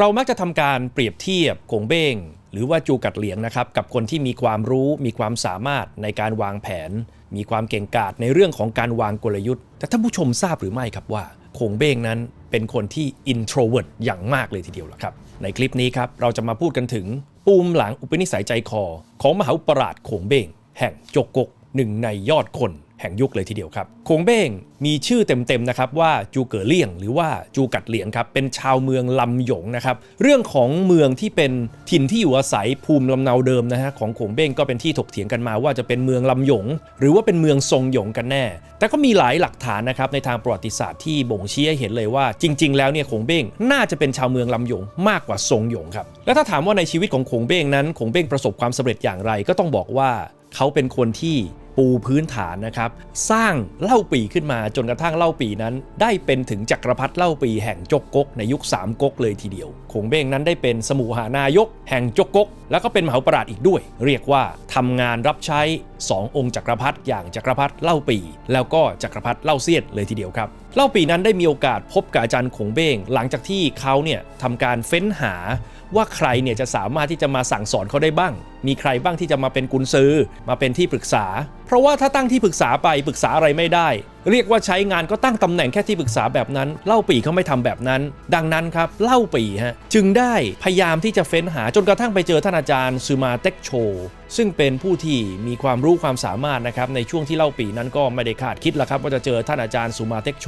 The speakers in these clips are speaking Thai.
เรามักจะทำการเปรียบเทียบกงเบ้งหรือว่าจูกัดเหลียงนะครับกับคนที่มีความรู้มีความสามารถในการวางแผน มีความเก่งกาจในเรื่องของการวางกลยุทธ์ แต่ท่านผู้ชมทราบหรือไม่ครับว่าคงเบ้งนั้นเป็นคนที่ introvert อย่างมากเลยทีเดียวละครับ ในคลิปนี้ครับเราจะมาพูดกันถึงปูมหลังอุปนิสัยใจคอ ของมหาอุปราชคงเบ้งแห่งโจกกกหนึ่งในยอดคน แห่งยุคเลยทีเดียวครับคงเบ้งมีชื่อเต็มๆนะครับว่าจูเก๋อเลี่ยง หรือว่าจูกัดเหลียงครับเป็นชาวเมืองลำหยงนะครับเรื่องของเมืองที่เป็นถิ่นที่อยู่อาศัยภูมิลำเนาเดิมนะฮะของคงเบ้งก็เป็นที่ถกเถียงกันมาว่าจะเป็นเมืองลำหยง หรือว่าเป็นเมืองทรงหยงกันแน่ แต่ก็มีหลายหลักฐานนะครับในทางประวัติศาสตร์ที่บ่งชี้ให้เห็นเลยว่า จริง ๆ แล้วเนี่ยคงเบ้งน่าจะเป็นชาวเมืองลำหยงมากกว่าทรงหยงครับและถ้าถามว่าในชีวิตของคงเบ้งนั้นคงเบ้งประสบความสำเร็จอย่างไรก็ต้องบอกว่าเขาเป็นคนที่ ปูพื้นฐานนะครับ สร้างเล่าปีขึ้นมาจนกระทั่งเล่าปีนั้น ได้เป็นถึงจักรพรรดิเล่าปีแห่งจกกกในยุคสามก๊กเลยทีเดียวคงเบ้งนั้นได้เป็นสมุหานายก แห่งจกกก แล้วก็เป็นมหาปราชญ์อีกด้วย เรียกว่าทำงานรับใช้ 2 องค์จักรพรรดิอย่างจักรพรรดิเล่าปี แล้วก็จักรพรรดิเล่าเซียนเลยทีเดียวครับเล่าปีนั้นได้มีโอกาสพบกับอาจารย์คงเบ้ง หลังจากที่เขาเนี่ยทำการเฟ้นหาว่าใครเนี่ยจะสามารถที่จะมาสั่งสอนเขาได้บ้างมีใครบ้างที่จะมาเป็นกุญซือ มาเป็นที่ปรึกษา เพราะว่าถ้าตั้งที่ปรึกษาไปปรึกษาอะไรไม่ได้ เรียกว่าใช้งานก็ตั้งตำแหน่งแค่ที่ปรึกษาแบบนั้น เล่าปีเขาไม่ทำแบบนั้น ดังนั้นครับเล่าปีฮะจึงได้พยายามที่จะเฟ้นหาจนกระทั่งไปเจอท่านอาจารย์ซูมาเต็กโชซึ่งเป็นผู้ที่มีความรู้ความสามารถนะครับในช่วงที่เล่าปีนั้นก็ไม่ได้คาดคิดละครับว่าจะเจอท่านอาจารย์ซูมาเต็กโช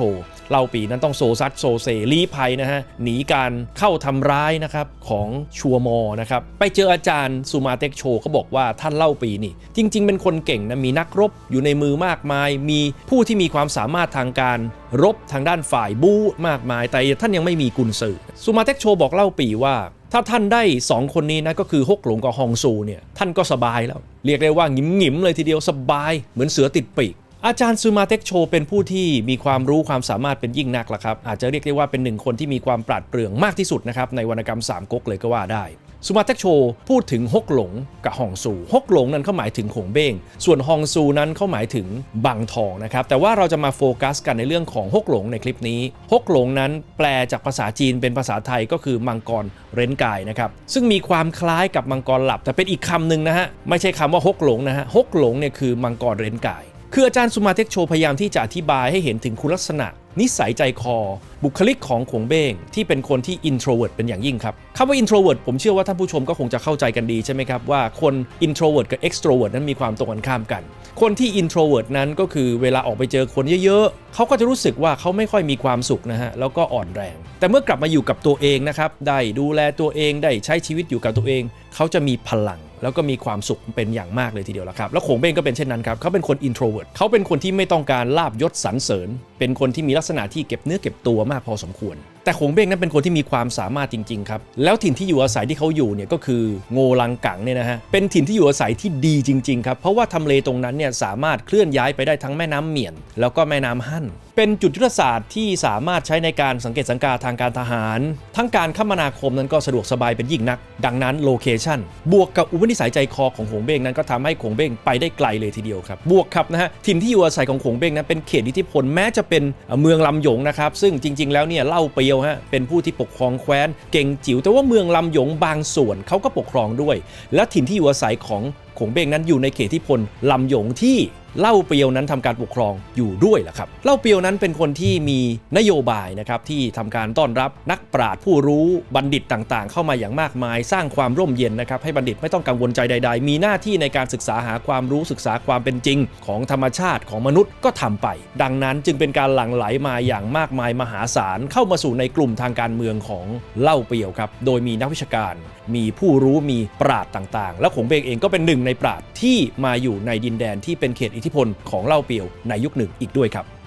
เล่าปีนั้นต้องโซซัดโซเซลี้ภัยนะฮะหนีการเข้าทำร้ายนะครับของชัวมอนะครับไปเจออาจารย์ซูมาเต็กโชเขาบอกว่าท่านเล่าปีนี่ จริง ๆ เป็นคนเก่งนะมีนักรบอยู่ในมือมากมาย มีผู้ที่มีความสามารถทางการรบทางด้านฝ่ายบู๊มากมาย แต่ท่านยังไม่มีกุญสือซูมาเต็กโชบอกเล่าปีว่าถ้าท่านได้ 2 คนนี้นะก็คือฮกหลงกับฮองซูเนี่ยท่านก็สบายแล้ว เรียกได้ว่าหงิมหงิมเลยทีเดียวสบาย เหมือนเสือติดปีก อาจารย์ซูมาเต็กโชเป็นผู้ที่มีความรู้ความสามารถเป็นยิ่งนักละครับ อาจจะเรียกได้ว่าเป็นหนึ่งคนที่มีความปราดเปรื่องมากที่สุดนะครับในวรรณกรรมสามก๊กเลยก็ว่าได้ ซูมาเต็กโชพูดถึงฮกหลงกับฮองซูฮกหลงนั้นเขาหมายถึงขงเบ้งส่วนฮองซูนั้นเขาหมายถึงบังทองนะครับแต่ว่าเราจะมาโฟกัสกันในเรื่องของฮกหลงในคลิปนี้ฮกหลงนั้นแปลจากภาษาจีนเป็นภาษาไทยก็คือมังกรเร้นกายนะครับซึ่งมีความคล้ายกับมังกรหลับ แต่เป็นอีกคำหนึ่งนะฮะไม่ใช่คำว่าฮกหลงนะฮะฮกหลงเนี่ยคือมังกรเร้นกายคืออาจารย์สุมาเทคโชพยายามที่จะอธิบายให้เห็นถึงคุณลักษณะ นิสัยใจคอ บุคลิกของขงเบ้งที่เป็นคนที่ introvert เป็นอย่างยิ่งครับคำว่า introvert ผมเชื่อว่าท่านผู้ชมก็คงจะเข้าใจกันดีใช่ไหมครับว่าคน introvert กับ extrovert นั้นมีความตรงกันข้ามกัน คนที่ introvert นั้นก็คือเวลาออกไปเจอคนเยอะๆเขาก็จะรู้สึกว่าเขาไม่ค่อยมีความสุขนะฮะแล้วก็อ่อนแรง แต่เมื่อกลับมาอยู่กับตัวเองนะครับได้ดูแลตัวเองได้ใช้ชีวิตอยู่กับตัวเอง เขาจะมีพลัง แล้วก็มีความสุขเป็นอย่างมากเลยทีเดียวละครับ แล้วโขงเบ้งก็เป็นเช่นนั้นครับเขาเป็นคน introvert เขาเป็นคนที่ไม่ต้องการลาบยศสรรเสริญ เป็นคนที่มีลักษณะที่เก็บเนื้อเก็บตัวมากพอสมควร แต่โขงเบ้งนั้นเป็นคนที่มีความสามารถจริงๆครับแล้วถิ่นที่อยู่อาศัยที่เขาอยู่เนี่ยก็คือโงลังกังเนี่ยนะฮะเป็นถิ่นที่อยู่อาศัยที่ดีจริงๆครับเพราะว่าทำเลตรงนั้นเนี่ยสามารถเคลื่อนย้ายไปได้ทั้งแม่น้ำเหมียน แล้วก็แม่น้ำฮั่น เป็นจุดยุทธศาสตร์ที่สามารถใช้ในการสังเกตสังกาทางการทหาร ทั้งการคมนาคมนั้นก็สะดวกสบายเป็นยิ่งนัก ดังนั้นโลเคชันบวกกับอุปนิสัยใจคอของโขงเบ้งนั้นก็ทำให้โขงเบ้งไปได้ไกลเลยทีเดียวครับบวกครับนะฮะถิ่นที่อยู่อาศัยของโขงเบ้งนั้นเป็นเขตอิทธิพลแม้จะเป็นเมืองลำหยงนะครับซึ่งจริง ๆ แล้วเนี่ยเล่าเปียวฮะเป็นผู้ที่ปกครองแคว้น เก่งจิ๋วแต่ว่าเมืองลำหยงบางส่วนเขาก็ปกครองด้วย และถิ่นที่อยู่อาศัยของ ขงเบงนั้นอยู่ในเขตที่พลลำหยงที่เล่าเปียวนั้นทำการปกครองอยู่ด้วยล่ะครับเล่าเปียวนั้นเป็นคนที่มีนโยบายนะครับที่ทำการต้อนรับนักปราชญ์ผู้รู้บัณฑิตต่างๆ เข้ามาอย่างมากมาย สร้างความร่มเย็นนะครับให้บัณฑิตไม่ต้องกังวลใจใด ๆ มีหน้าที่ในการศึกษาหาความรู้ศึกษาความเป็นจริง ของธรรมชาติของมนุษย์ก็ทำไป ดังนั้นจึงเป็นการหลั่งไหลมาอย่างมากมายมหาศาลเข้ามาสู่ในกลุ่มทางการเมืองของเล่าเปียวครับโดยมีนักวิชาการ มีผู้รู้มีปราดต่างๆ และขงเบงเองก็เป็นหนึ่งในปราดที่มาอยู่ในดินแดนที่เป็นเขตอิทธิพลของเล่าเปียวในยุคหนึ่งอีกด้วยครับ